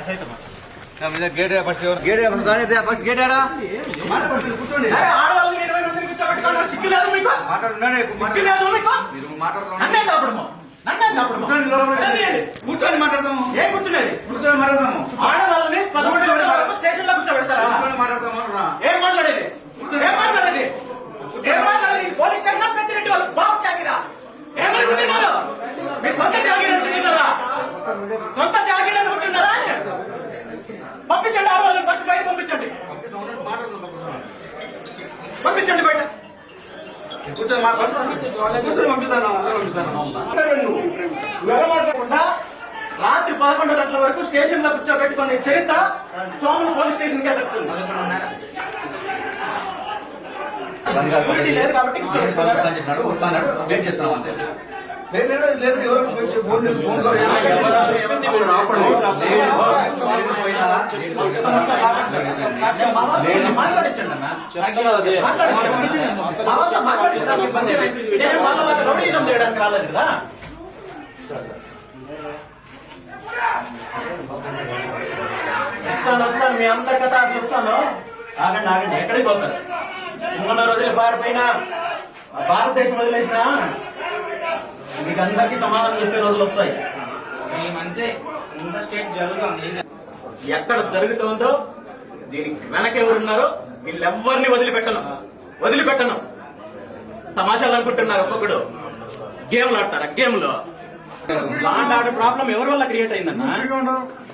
Gate first gate first gate ఆడా కూర్చోండి. ఆడవాళ్ళని ఇరవై మందిని కూర్చోబెట్టుకోవడం సిగ్గు లేదు మీకు మాట్లాడుతున్నానే సిగ్గు లేదు మీకు మీరు మాట్లాడుతున్నాను నన్నే కాపడము నన్నే కాపడము కూర్చోండి లోపల కూర్చోండి. కూర్చొని మాట్లాడతాము ఏం కూర్చునేది కూర్చొని మాట్లాడతాము ఆడవాళ్ళని పదకొండు గంటల వరకు స్టేషన్లో కూర్చోబెడతారా కూర్చొని మాట్లాడతాము రా. ఏం మాట్లాడేది ఏం మాట్లాడేది ఏం మాట్లాడేది పోలీస్ స్టేషన్ పెద్దిరెడ్డి వాళ్ళు బాబు చాకిరా ఏమనుకుంటున్నారు మీ సొంత జాగీర్ అనుకుంటున్నారా సొంత జాగీర్ అనుకుంటున్నారా పంపించండి ఆడవాళ్ళని ఫస్ట్ బయట పంపించండి. పంపించండి బయట. కూర్చొని మాట్లాడతాము కూర్చొని పంపిస్తాను రాత్రి పదకొండు గంటల వరకు స్టేషన్లో కూర్చోబెట్టుకునే చరిత్ర సోమన్ పోలీస్ స్టేషన్కి దక్కుతుంది లేదు కాబట్టి వస్తాడు వెయిట్ చేస్తున్నాం అంతే. మాట్లాడించండి అన్న. మాట్లాడించండి. ఇబ్బంది రౌడీజం చేయడానికి రాలేదు కదా వస్తాను మీ అందరి కథ వస్తాను ఆగండి ఆగండి ఎక్కడికి పోతారు మూడు రోజులు పారిపోయినా భారతదేశం వదిలేసిన మీకు అందరికీ సమాధానం చెప్పే రోజులు వస్తాయి. ఈ మనిషి స్టేట్ జరుగుతుంది. ఎక్కడ జరుగుతుందో దీనికి వెనక ఎవరున్నారో వీళ్ళెవ్వరిని వదిలిపెట్టను. వదిలిపెట్టను. తమాషాలు అనుకుంటున్నారు ఒక్కొక్కడు. గేమ్లు ఆడతారా? గేమ్లో. లాండ్ ఆర్డర్ ప్రాబ్లం ఎవరి వల్ల క్రియేట్ అయిందన్న?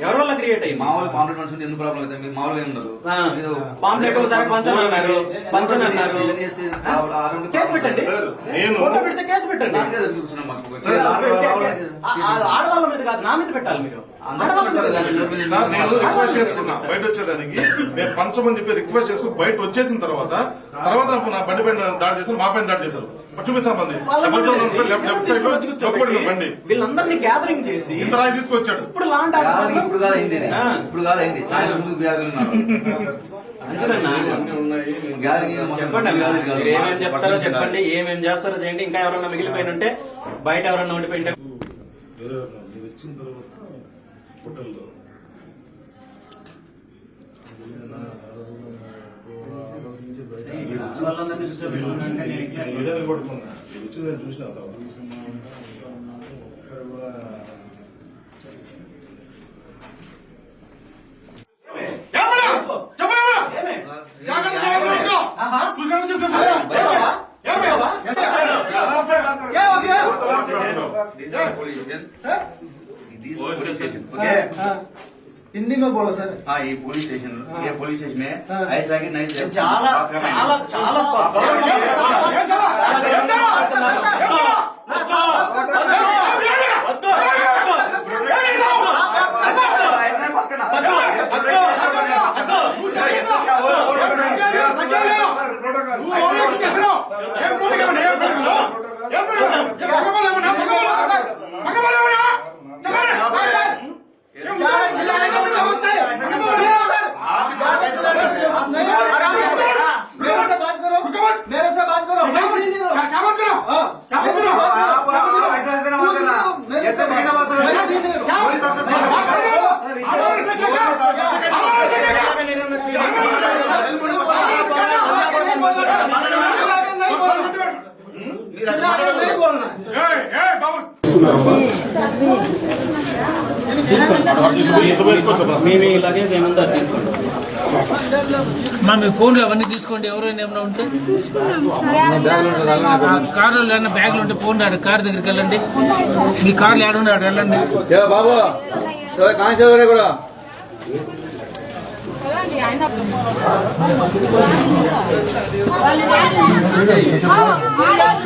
ఎవరి వల్ల క్రియేట్ అయింది మామూలు పాంప్లెట్ మనుషులు ఎందుకు ప్రాబ్లం అయితే? మీకు మామూలుగా ఏం ఉండదు. ఆ, పాంప్లెట్ ఒకసారి పంచని అన్నారు పంచని అన్నారు కేసు పెట్టండి. నేను- ఫోటో పెడితే కేసు పెట్టండి. దాని కదా చూస్తున్నాం మాకు. ఆ, ఆ, ఆడవాళ్ళ మీద కాదు నా మీద పెట్టాలి మీరు. ఆడవాళ్ళ మీద పెట్టాలి. సార్ నేను రిక్వెస్ట్ చేసుకున్నా. బయట వచ్చేదానికి మేము పంచమని చెప్పి రిక్వెస్ట్ చేసుకుని బయట వచ్చేసిన తర్వాత తర్వాత నా బండి పైన దాడి చేశారు మా పైన దాడి చేశారు. మరి చూపిస్తాను బండి వాళ్ళ డబల్ మీద సెవెన్ లెఫ్ట్ లెఫ్ట్ సైడ్లో తీసుకొచ్చి చొక్కబడింది బండి. కూర్చోబెట్టి వీళ్ళందరినీ గ్యాదరింగ్ చేసి ఇంత రాయి తీసుకొచ్చాడు. ఇప్పుడు ఆర్డర్ ఇప్పుడు కాదు అయింది. ఇప్పుడు కాదు అయింది. సాయంత్రం ముందు మొత్తం చెప్పండి అన్న. గ్యాదరింగ్ కాదు. మీరు ఏమేం చెప్తారో చెప్పండి. ఏమేం చేస్తారో చేయండి. ఇంకా ఎవరన్నా మిగిలిపోయిన ఉంటే బయట ఎవరన్నా ఉండిపోయింటే వచ్చిన తర్వాత హోటల్లో వాళ్ళందరినీ కూర్చోబెట్టుకున్నాక This is police station. This is police station. Okay? Hindi में बोलो सर हाँ ये पुलिस स्टेशन ये पुलिस स्टेशन है ऐसा कि नहीं చాలా చాలా చాలా मेरे करना मेरे ऐसे से नहीं ना बात मैं करना सुन नहीं रहा। पुलिस अफसर से बात करो नहीं बोलना మీ మీ లగేజ్ ఏముందో అది తీసుకోండి మా మీ ఫోన్లు అవన్నీ తీసుకోండి. ఎవరైనా ఏమైనా ఉంటే. కార్లో ఏమైనా బ్యాగులు ఉంటే ఫోన్ ఆడ కార్ దగ్గరికి వెళ్ళండి. మీ కార్లు ఏడ ఉండే ఆడ వెళ్ళండి బాబు? కూడా? ఇంటికి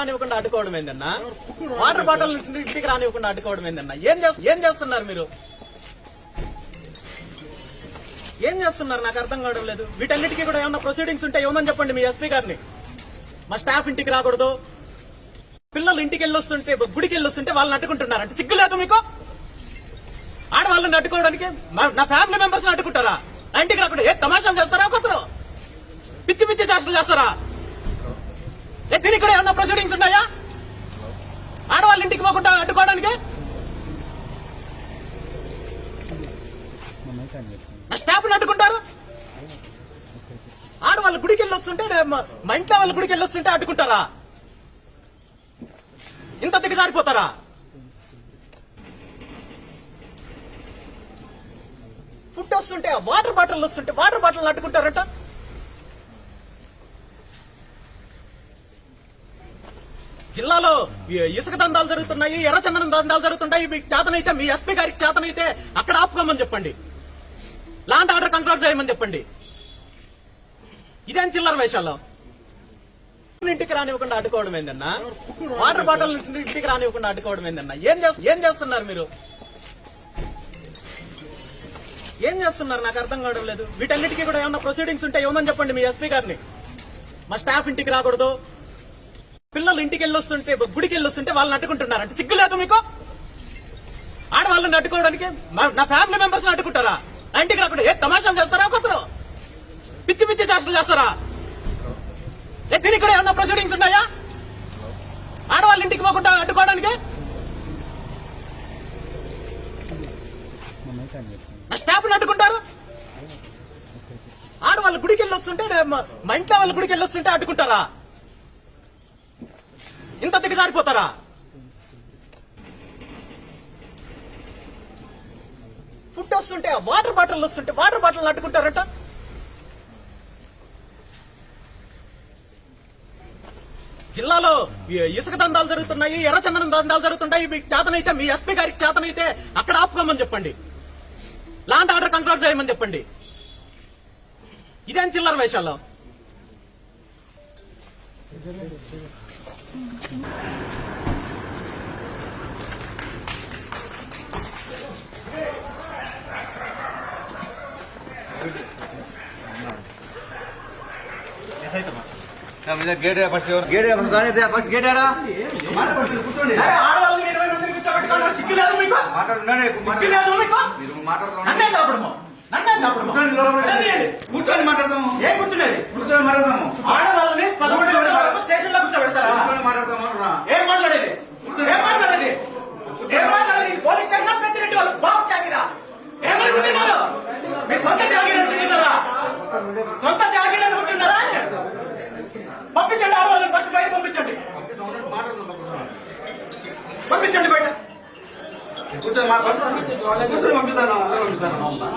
రానివ్వకుండా అడ్డుకోవడం ఏందన్నా? వాటర్ బాటిల్ నుంచి ఇంటికి రానివ్వకుండా అడ్డుకోవడం ఏందన్నా? ఏం చేస్త ఏం చేస్తున్నారు మీరు? ఏం చేస్తున్నారు? నాకు అర్థం కావడం లేదు. వీటన్నిటికీ కూడా ఏమన్నా ప్రొసీడింగ్స్ ఉంటే ఏమని చెప్పండి మీ ఎస్పీ గారిని? మా స్టాఫ్ ఇంటికి రాకూడదు. పిల్లలు ఇంటికి వెళ్ళొస్తుంటే గుడికి వెళ్ళొస్తుంటే వాళ్ళని అడ్డుకుంటున్నారంటే సిగ్గు లేదు మీకు? ఆడవాళ్ళని అడ్డుకోవడానికి నా ఫ్యామిలీ మెంబర్స్ అడ్డుకుంటారా? నా ఇంటికి రాకుండా ఏ తమాషాలు చేస్తారా ఒక్కొక్కరు? పిచ్చి పిచ్చి చేష్టలు చేస్తారా? దీనికి కూడా ఏమన్నా ప్రొసీడింగ్స్ ఉన్నాయా? ఆడవాళ్ళ ఇంటికి పోకుండా అడ్డుకోవడానికి? స్టాఫ్ని అడ్డుకుంటారు? ఆడవాళ్ళ గుడికి వెళ్ళొస్తుంటే మా- ఇంట్లో వాళ్ళ గుడికి వెళ్ళొస్తుంటే అడ్డుకుంటారా? ఇంత దిగజారిపోతారా? ఫుడ్ వస్తుంటే వాటర్ బాటిల్ వస్తుంటే వాటర్ బాటిల్ అడ్డుకుంటారట. జిల్లాలో ఇసుక దందాలు జరుగుతున్నాయి ఎర్రచందనం దందాలు జరుగుతున్నాయి. మీకు చేతనైతే మీ ఎస్పీ గారికి చేతనైతే అక్కడ ఆపుకోమని చెప్పండి. లాండ్ ఆర్డర్ కంట్రోల్ చేయమని చెప్పండి. ఇదేం చిల్లర వేషాల్లో ఇంటికి రానివ్వకుండా అడ్డుకోవడం ఏందన్నా? వాటర్ బాటిల్ నుంచి ఇంటికి రానివ్వకుండా అడ్డుకోవడం ఏందన్నా? ఏం చేస్తు ఏం చేస్తున్నారు మీరు? ఏం చేస్తున్నారు? నాకు అర్థం కావడం లేదు. వీటన్నిటికీ కూడా ఏమన్నా ప్రొసీడింగ్స్ ఉంటే ఏమని చెప్పండి మీ ఎస్పీ గారిని. మా స్టాఫ్ ఇంటికి రాకూడదు. పిల్లలు ఇంటికి వెళ్ళొస్తుంటే గుడికి వెళ్ళొస్తుంటే వాళ్ళని అడ్డుకుంటున్నారంటే సిగ్గు లేదు మీకు? ఆడవాళ్ళని అడ్డుకోవడానికి నా ఫ్యామిలీ మెంబర్స్ అడ్డుకుంటారా? నా ఇంటికి రాకుండా ఏ తమాషాలు చేస్తారా ఒక్కొక్కరు? పిచ్చి పిచ్చి చేష్టలు చేస్తారా? దీనికి కూడా ఏమన్నా ప్రొసీడింగ్స్ ఉన్నాయా? ఆడవాళ్ళ ఇంటికి పోకుండా అడ్డుకోవడానికి? నా స్టాఫ్ అడ్డుకుంటారు? ఆడవాళ్ళ గుడికి వెళ్ళొస్తుంటే మా- ఇంట్లో వాళ్ళ గుడికి వెళ్ళొస్తుంటే అడ్డుకుంటారా? ఇంత దిగజారిపోతారా ఫుడ్ వస్తుంటే వాటర్ బాటిల్ వస్తుంటే వాటర్ బాటిల్ అడ్డుకుంటారట జిల్లాలో ఇసుక దందాలు జరుగుతున్నాయి ఎర్రచందనం దందాలు జరుగుతున్నాయి. మీకు చేతనైతే మీ ఎస్పీ గారికి చేతనైతే అక్కడ ఆపుకోమని చెప్పండి. లాండ్ ఆర్డర్ కంట్రోల్ చేయమని చెప్పండి. ఇదేం చిల్లర వేషాల్లో గేట్ ఫస్ట్ ఎవరు గేట్ ఫస్ట్ రాని ఫస్ట్ గేట్ ఆడా మాట్లాడుకోండి కూర్చోండి ఆడవాళ్ళని ఇరవై కూర్చొని మాట్లాడదాము ఏం కూర్చునేది? కూర్చొని మాట్లాడదాము ఆడవాళ్ళని పదకొండు వరకు స్టేషన్లో కూర్చోబెడతారా? కూర్చొని మాట్లాడదాము. ఏం మాట్లాడేది? ఏం మాట్లాడేది? ఏం మాట్లాడేది? పోలీస్ స్టేషన్ పెద్దిరెడ్డి వాళ్ళు బాబు చాకిరా. ఏమనుకుంటున్నారు మీ సొంత జాగీర్ అనుకుంటున్నారా సొంత జాగీర్ అనుకుంటున్నారా పంపించండి ఆడవాళ్ళని ఫస్ట్ బయట పంపించండి. పంపించండి బయట. కూర్చొని కూర్చొని పంపిస్తాను పంపిస్తాను.